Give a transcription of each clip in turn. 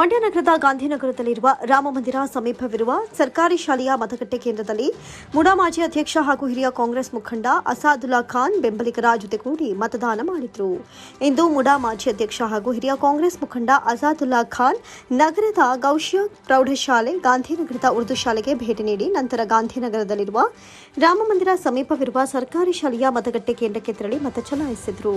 ಮಂಡ್ಯ ನಗರದ ಗಾಂಧಿನಗರದಲ್ಲಿರುವ ರಾಮಮಂದಿರ ಸಮೀಪವಿರುವ ಸರ್ಕಾರಿ ಶಾಲೆಯ ಮತಗಟ್ಟೆ ಕೇಂದ್ರದಲ್ಲಿ ಮುಡಾ ಮಾಜಿ ಅಧ್ಯಕ್ಷ ಹಾಗೂ ಹಿರಿಯ ಕಾಂಗ್ರೆಸ್ ಮುಖಂಡ ಅಸಾದುಲ್ಲಾ ಖಾನ್ ಬೆಂಬಲಿಗರ ಜೊತೆಗೂಡಿ ಮತದಾನ ಮಾಡಿದರು. ಇಂದು ಮುಡಾ ಮಾಜಿ ಅಧ್ಯಕ್ಷ ಹಾಗೂ ಹಿರಿಯ ಕಾಂಗ್ರೆಸ್ ಮುಖಂಡ ಅಸಾದುಲ್ಲಾ ಖಾನ್ ನಗರದ ಗೌಶ್ಯ ಪ್ರೌಢಶಾಲೆ ಗಾಂಧಿನಗರದ ಉರ್ದು ಶಾಲೆಗೆ ಭೇಟಿ ನೀಡಿ ನಂತರ ಗಾಂಧಿನಗರದಲ್ಲಿರುವ ರಾಮಮಂದಿರ ಸಮೀಪವಿರುವ ಸರ್ಕಾರಿ ಶಾಲೆಯ ಮತಗಟ್ಟೆ ಕೇಂದ್ರಕ್ಕೆ ತೆರಳಿ ಮತ ಚಲಾಯಿಸಿದರು.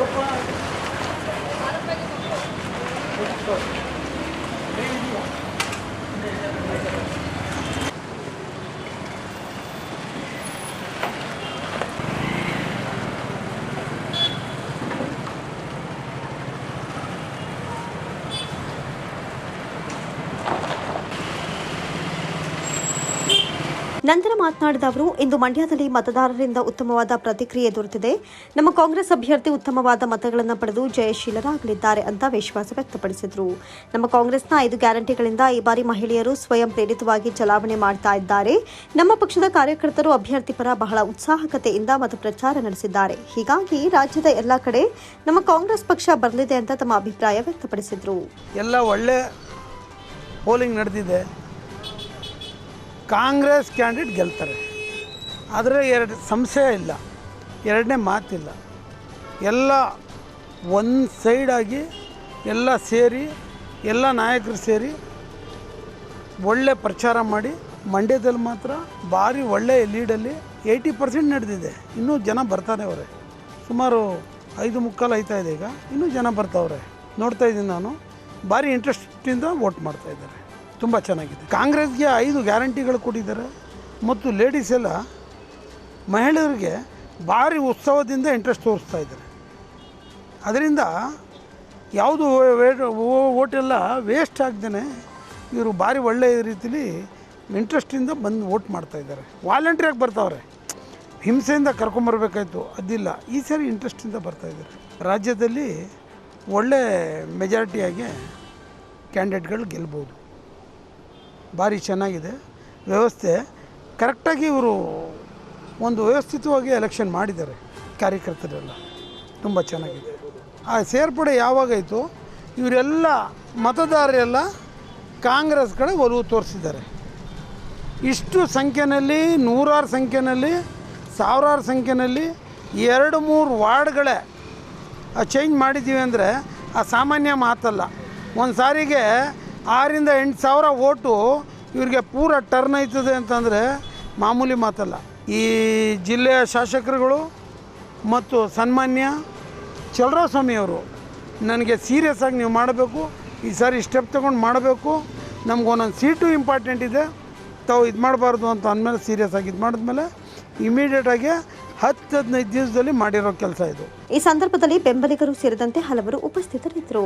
Opa! ನಂತರ ಮಾತನಾಡಿದ ಅವರು, ಇಂದು ಮಂಡ್ಯದಲ್ಲಿ ಮತದಾರರಿಂದ ಉತ್ತಮವಾದ ಪ್ರತಿಕ್ರಿಯೆ ದೊರೆತಿದೆ. ನಮ್ಮ ಕಾಂಗ್ರೆಸ್ ಅಭ್ಯರ್ಥಿ ಉತ್ತಮವಾದ ಮತಗಳನ್ನು ಪಡೆದು ಜಯಶೀಲರಾಗಲಿದ್ದಾರೆ ಅಂತ ವಿಶ್ವಾಸ ವ್ಯಕ್ತಪಡಿಸಿದರು. ನಮ್ಮ ಕಾಂಗ್ರೆಸ್ನ ಐದು ಗ್ಯಾರಂಟಿಗಳಿಂದ ಈ ಬಾರಿ ಮಹಿಳೆಯರು ಸ್ವಯಂ ಪ್ರೇರಿತವಾಗಿ ಚಲಾವಣೆ ಮಾಡ್ತಾ ಇದ್ದಾರೆ. ನಮ್ಮ ಪಕ್ಷದ ಕಾರ್ಯಕರ್ತರು ಅಭ್ಯರ್ಥಿ ಪರ ಬಹಳ ಉತ್ಸಾಹಕತೆಯಿಂದ ಮತ ಪ್ರಚಾರ ನಡೆಸಿದ್ದಾರೆ. ಹೀಗಾಗಿ ರಾಜ್ಯದ ಎಲ್ಲ ಕಡೆ ನಮ್ಮ ಕಾಂಗ್ರೆಸ್ ಪಕ್ಷ ಬರಲಿದೆ ಅಂತ ತಮ್ಮ ಅಭಿಪ್ರಾಯ ವ್ಯಕ್ತಪಡಿಸಿದರು. ಎಲ್ಲ ಒಳ್ಳೆ ಪೋಲಿಂಗ್ ನಡೆದಿದೆ. ಕಾಂಗ್ರೆಸ್ ಕ್ಯಾಂಡಿಡೇಟ್ ಗೆಲ್ತಾರೆ. ಆದರೆ ಎರಡು ಸಂಶಯ ಇಲ್ಲ. ಎರಡನೇ ಮಾತಿಲ್ಲ. ಎಲ್ಲ ಒಂದು ಸೈಡಾಗಿ ಎಲ್ಲ ಸೇರಿ, ಎಲ್ಲ ನಾಯಕರು ಸೇರಿ ಒಳ್ಳೆ ಪ್ರಚಾರ ಮಾಡಿ, ಮಂಡ್ಯದಲ್ಲಿ ಮಾತ್ರ ಭಾರಿ ಒಳ್ಳೆಯ ಲೀಡಲ್ಲಿ ಏಯ್ಟಿ ಪರ್ಸೆಂಟ್ ನಡೆದಿದೆ. ಇನ್ನೂ ಜನ ಬರ್ತಾನೆ ಅವರೇ. ಸುಮಾರು ಐದು ಮುಕ್ಕಾಲು ಆಯ್ತಾ ಇದೆ ಈಗ. ಇನ್ನೂ ಜನ ಬರ್ತಾವ್ರೆ. ನೋಡ್ತಾ ಇದ್ದೀನಿ ನಾನು. ಭಾರಿ ಇಂಟ್ರೆಸ್ಟಿಂದ ವೋಟ್ ಮಾಡ್ತಾ ಇದ್ದಾರೆ. ತುಂಬ ಚೆನ್ನಾಗಿದೆ. ಕಾಂಗ್ರೆಸ್ಗೆ ಐದು ಗ್ಯಾರಂಟಿಗಳು ಕೊಟ್ಟಿದ್ದಾರೆ ಮತ್ತು ಲೇಡೀಸ್ ಎಲ್ಲ ಮಹಿಳೆಯರಿಗೆ ಭಾರಿ ಉತ್ಸವದಿಂದ ಇಂಟ್ರೆಸ್ಟ್ ತೋರಿಸ್ತಾ ಇದ್ದಾರೆ. ಅದರಿಂದ ಯಾವುದು ಓಟೆಲ್ಲ ವೇಸ್ಟ್ ಆಗ್ದೇ ಇವರು ಭಾರಿ ಒಳ್ಳೆಯ ರೀತಿಲಿ ಇಂಟ್ರೆಸ್ಟಿಂದ ಬಂದು ವೋಟ್ ಮಾಡ್ತಾ ಇದ್ದಾರೆ. ವಾಲಂಟ್ರಿಯಾಗಿ ಬರ್ತಾವ್ರೆ. ಹಿಂಸೆಯಿಂದ ಕರ್ಕೊಂಬರ್ಬೇಕಾಯ್ತು ಅದಿಲ್ಲ. ಈ ಸರಿ ಇಂಟ್ರೆಸ್ಟಿಂದ ಬರ್ತಾ ಇದ್ದಾರೆ. ರಾಜ್ಯದಲ್ಲಿ ಒಳ್ಳೆ ಮೆಜಾರಿಟಿಯಾಗಿ ಕ್ಯಾಂಡಿಡೇಟ್ಗಳು ಗೆಲ್ಬೋದು. ಭಾರಿ ಚೆನ್ನಾಗಿದೆ. ವ್ಯವಸ್ಥೆ, ಕರೆಕ್ಟಾಗಿ ಇವರು ಒಂದು ವ್ಯವಸ್ಥಿತವಾಗಿ ಎಲೆಕ್ಷನ್ ಮಾಡಿದ್ದಾರೆ, ಕಾರ್ಯಕರ್ತರೆಲ್ಲ. ತುಂಬ ಚೆನ್ನಾಗಿದೆ. ಆ ಸೇರ್ಪಡೆ ಯಾವಾಗಾಯಿತು ಇವರೆಲ್ಲ ಮತದಾರರೆಲ್ಲ ಕಾಂಗ್ರೆಸ್ ಕಡೆ ಒಲವು ತೋರಿಸಿದ್ದಾರೆ. ಇಷ್ಟು ಸಂಖ್ಯೆಯಲ್ಲಿ ನೂರಾರು ಸಂಖ್ಯೆಯಲ್ಲಿ ಸಾವಿರಾರು ಸಂಖ್ಯೆಯಲ್ಲಿ ಎರಡು, ಮೂರು ವಾರ್ಡ್ಗಳೇ ಚೇಂಜ್ ಮಾಡಿದ್ದೀವಿ ಅಂದರೆ ಆ ಸಾಮಾನ್ಯ ಮಾತಲ್ಲ. ಒಂದು ಸಾರಿಗೆ ಆರಿಂದ ಎಂಟು ಸಾವಿರ ಓಟು ಇವ್ರಿಗೆ ಪೂರ ಟರ್ನ್ ಆಯ್ತದೆ ಅಂತಂದರೆ ಮಾಮೂಲಿ ಮಾತಲ್ಲ. ಈ ಜಿಲ್ಲೆಯ ಶಾಸಕರುಗಳು ಮತ್ತು ಸನ್ಮಾನ್ಯ ಚಲರಾಸ್ವಾಮಿಯವರು ನನಗೆ ಸೀರಿಯಸ್ ಆಗಿ ನೀವು ಮಾಡಬೇಕು, ಈ ಸಾರಿ ಸ್ಟೆಪ್ ತೊಗೊಂಡು ಮಾಡಬೇಕು, ನಮ್ಗೆ ಒಂದೊಂದು ಸೀಟು ಇಂಪಾರ್ಟೆಂಟ್ ಇದೆ, ತಾವು ಇದು ಮಾಡಬಾರ್ದು ಅಂತ ಅಂದಮೇಲೆ ಸೀರಿಯಸ್ ಆಗಿ ಇದು ಮಾಡಿದ್ಮೇಲೆ ಇಮಿಡಿಯೇಟಾಗಿ ಹತ್ತು ಹದಿನೈದು ದಿವಸದಲ್ಲಿ ಮಾಡಿರೋ ಕೆಲಸ ಇದು. ಈ ಸಂದರ್ಭದಲ್ಲಿ ಬೆಂಬಲಿಗರು ಸೇರಿದಂತೆ ಹಲವರು ಉಪಸ್ಥಿತರಿದ್ದರು.